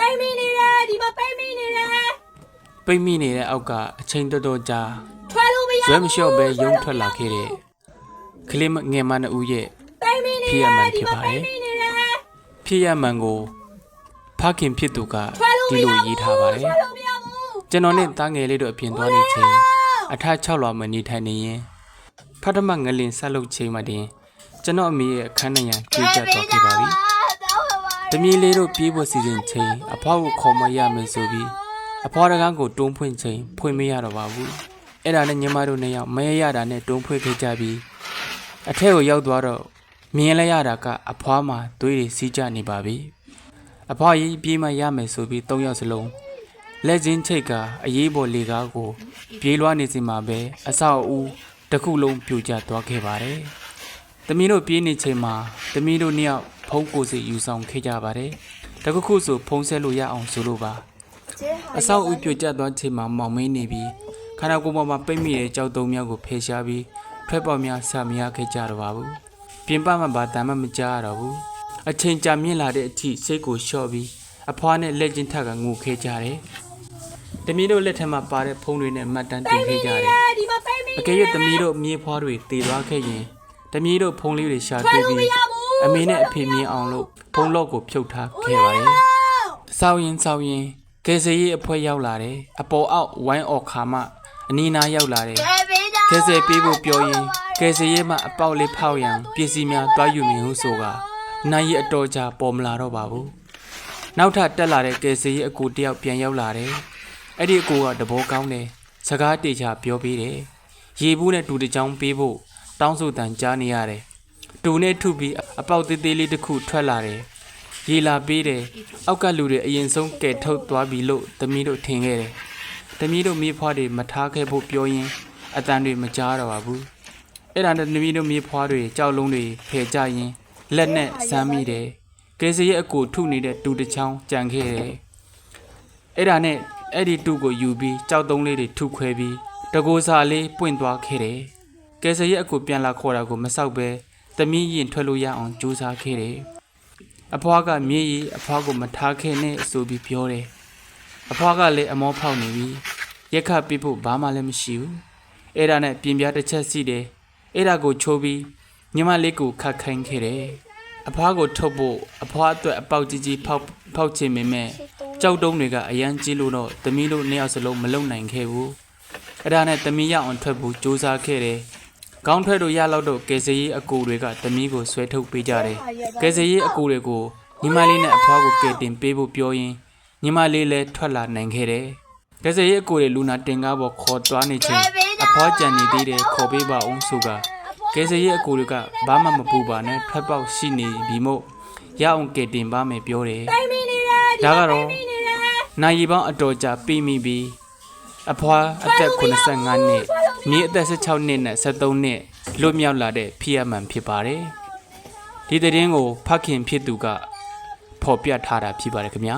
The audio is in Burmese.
ပိတ်မိနေတယ်ဒီမှာပိတ်မိနေတယ်ပိတ်မိနေတဲ့အောက်ကအချိန်တော်တော်ကြာထွက်လို့မရဇွဲမလျှော့ပဲရုံထွက်လာခဲ့တဲ့ကလေးငယ်မနှစ်ဦးရဲ့ပိတ်မိနေဖြစ်တရမှယ်န်ဖြစ်ပါတယ်ပိတ်မိနေတယ်ဖြစ်ရမှန်ကိုဖခင်ဖြစ်သူကထွက်လို့မဒီရလိုဘူးရေးထားပါတယ်ထွက်လို့မရဘူးကျွန်တော်နဲ့တားငယ်လေးတို့အပြင်သွားနေချိန်အထက်6လွာမနေထိုင်နေရင်ဖတ်တမငလင်ဆက်လုပ်ချိန်မှတင်ကျွန်တော်အမေရဲ့အခန်းထဲရန်ကြွေးကြတော့ခဲ့ပါပြီ တမီးလေးတို့ပြေးဖို့စီစဉ်ချိန်အဖွားကိုခေါ်မရမယ်ဆိုပြီးအဖွားတကန်းကိုတွန်းဖွင့်ချိန်ဖွင့်မရတော့ပါဘူးအဲ့ဒါနဲ့ညီမတို့နှစ်ယောက်မရရတာနဲ့တွန်းဖွင့်ခဲ့ကြပြီးအထက်ကိုရောက်သွားတော့မြင်လိုက်ရတာကအဖွားမှာသွေးတွေစီးကြနေပါပြီအဖွားကြီးပြေးမရမယ်ဆိုပြီး၃ယောက်စလုံးလက်ချင်းချိတ်ကအရေးပေါ်လေကားကို ပြေးလွှားနေစီမှာပဲအဆောက်အဦတစ်ခုလုံးပြိုကျသွားခဲ့ပါတယ်။သမီးတို့ပြေးနေချိန်မှာသမီးတို့နှစ်ယောက် ဖုံးကိုယ်စီယူဆောင်ခဲ့ကြပါတယ်။တခုခုဆိုဖုံးဆက်လို့ရအောင်ဆိုလို့ပါ။အဆောက်အဦပြိုကျသွားချိန်မှာမောင်မင်းနေပြီးခန္ဓာကိုယ်ပေါ်မှာပိတ်မိတဲ့ကြောက်တုံးများကိုဖယ်ရှားပြီးထွက်ပေါက်များဆမရခဲ့ကြတော့ပါဘူး။ပြင်ပမှာဘာတမ်းမှမကြားရတော့ဘူး။အချိန်ကြာမြင့်လာတဲ့အထိစိတ်ကိုလျှော့ပြီးအဖွားနဲ့လက်ချင်းထက်ကငိုခဲ့ကြတယ်။တမီးတို့လက်ထက်မှာပါတဲ့ဖုန်းတွေနဲ့မှတ်တမ်းတင်ခဲ့ကြတယ်ဒီမှာပိတ်မိ။အကယ်၍တမီးတို့မြေဖွားတွေတည်သွားခဲ့ရင်တမီးတို့ဖုန်းလေးတွေရှာထွက်တွေ့လို့မပြီးရဘူး အမေနဲ့အဖေမြင်အောင်လို့ဖုန်းလော့ကိုဖြုတ်ထားခဲ့ပါတယ်။စောင်းရင်စောင်းရင်ကယ်ဆယ်ရေးအဖွဲ့ရောက်လာတယ်။အပေါ်အောက်ဝိုင်းအော်ခါမှအနီးနားရောက်လာတယ်။ကယ်ဆယ်ပေးဖို့ပြောရင်ကယ်ဆယ်ရေးမှအပေါက်လေးဖောက်ရန်ပစ္စည်းများတွားယူနေဟုဆိုကနိုင်ရအတော်ကြာပေါ်မလာတော့ပါဘူး။နောက်ထပ်တက်လာတဲ့ကယ်ဆယ်ရေးအကူတယောက်ပြန်ရောက်လာတယ်။အဲ့ဒီအကိုကတဘောကောင်းတယ်စကားတေချာပြောပေးတယ်ရေဘူးနဲ့တူတစ်ချောင်းပေးဖို့တောင်းဆိုတန်ကြားနေရတယ် တူနဲ့ထုပြီးအပေါက်သေးသေးလေးတစ်ခုထွက်လာတယ်ရေလာပေးတယ်အောက်ကလူတွေအရင်ဆုံးကဲထုတ်သွားပြီလို့သမီးတို့ထင်ခဲ့တယ်သမီးတို့မြေဖွားတွေမထားခဲ့ဖို့ပြောရင်းအတန်တွေမကြားတော့ပါဘူးအဲ့ဒါနဲ့သမီးတို့မြေဖွားတွေကြောက်လုံးတွေဖယ်ကြရင်လက်နဲ့စမ်းမိတယ်ကယ်စရဲ့အကိုထုနေတဲ့တူတစ်ချောင်းကြံခဲ့တယ်အဲ့ဒါနဲ့အဲ့ဒီတူကိုယူပြီးကြောက်တုံးလေးတွေထုခွဲပြီးတကိုးစာလေးပွင့်သွားခဲ့တယ်။ကယ်ဆယ်ရဲ့အကူပြန်လာခေါ်တာကိုမဆောက်ပဲ တမီးရင်ထွက်လို့ရအောင်ကြိုးစားခဲ့တယ်။အဖွားကမြေကြီးအဖွားကိုမထားခဲ့နဲ့ဆိုပြီးပြောတယ်။အဖွားကလည်းအမောဖောက်နေပြီးရက်ခပြဖို့ဘာမှလည်းမရှိဘူး။အဲ့ဒါနဲ့ပြင်ပြတစ်ချက်စီတယ်။အဲ့ဒါကိုချိုးပြီးညီမလေးကိုခတ်ခိုင်းခဲ့တယ်။အဖွားကိုထုတ်ဖို့အဖွားအတွက်အပေါက်ကြီးကြီးဖောက်ဖောက်ချင်ပေမဲ့ကြောက်တုံးတွေကအရန်ကြီးလို့တော့တမီးတို့နှစ်ယောက်စလုံးမလုံနိုင်ခဲ့ဘူးအဲ့ဒါနဲ့တမီးရအောင်ထွက်ဖို့စူးစမ်းခဲ့တယ် ကောင်းထွက်လို့ရတော့တော့ကယ်ဆယ်ရေးအကူတွေကတမီးကိုဆွဲထုတ်ပေးကြတယ်ကယ်ဆယ်ရေးအကူတွေကိုညီမလေးနဲ့အဖွားကိုကယ်တင်ပေးဖို့ပြောရင်းညီမလေးလည်းထွက်လာနိုင်ခဲ့တယ်ကယ်ဆယ်ရေးအကူတွေလူနာတင်ကားပေါ်ခေါ်သွားနေချိန်အဖွားကြံနေသေးတယ်ခေါ်ပေးပါအောင်ဆိုကကယ်ဆယ်ရေးအကူတွေကဘာမှမပူပါနဲ့ထွက်ပေါက်ရှိနေပြီမို့ရအောင်ကယ်တင်ပါမယ်ပြောတယ်ပိတ်မိနေတယ်ဒီဒါမှာကတော့ပိတ်မိနေတယ်နိုင်ရီပေါင်းအတော်ကြာပြီးမိပြီးအဖွားအသက်85နှစ် မြေအသက်16နှစ်နဲ့73နှစ်လွတ်မြောက်လာတဲ့ဖြစ်ရမှန်ဖြစ်ပါတယ်ဒီသတင်းကိုဖခင်ဖြစ်သူကဖော်ပြထားတာဖြစ်ပါတယ်ခင်ဗျာ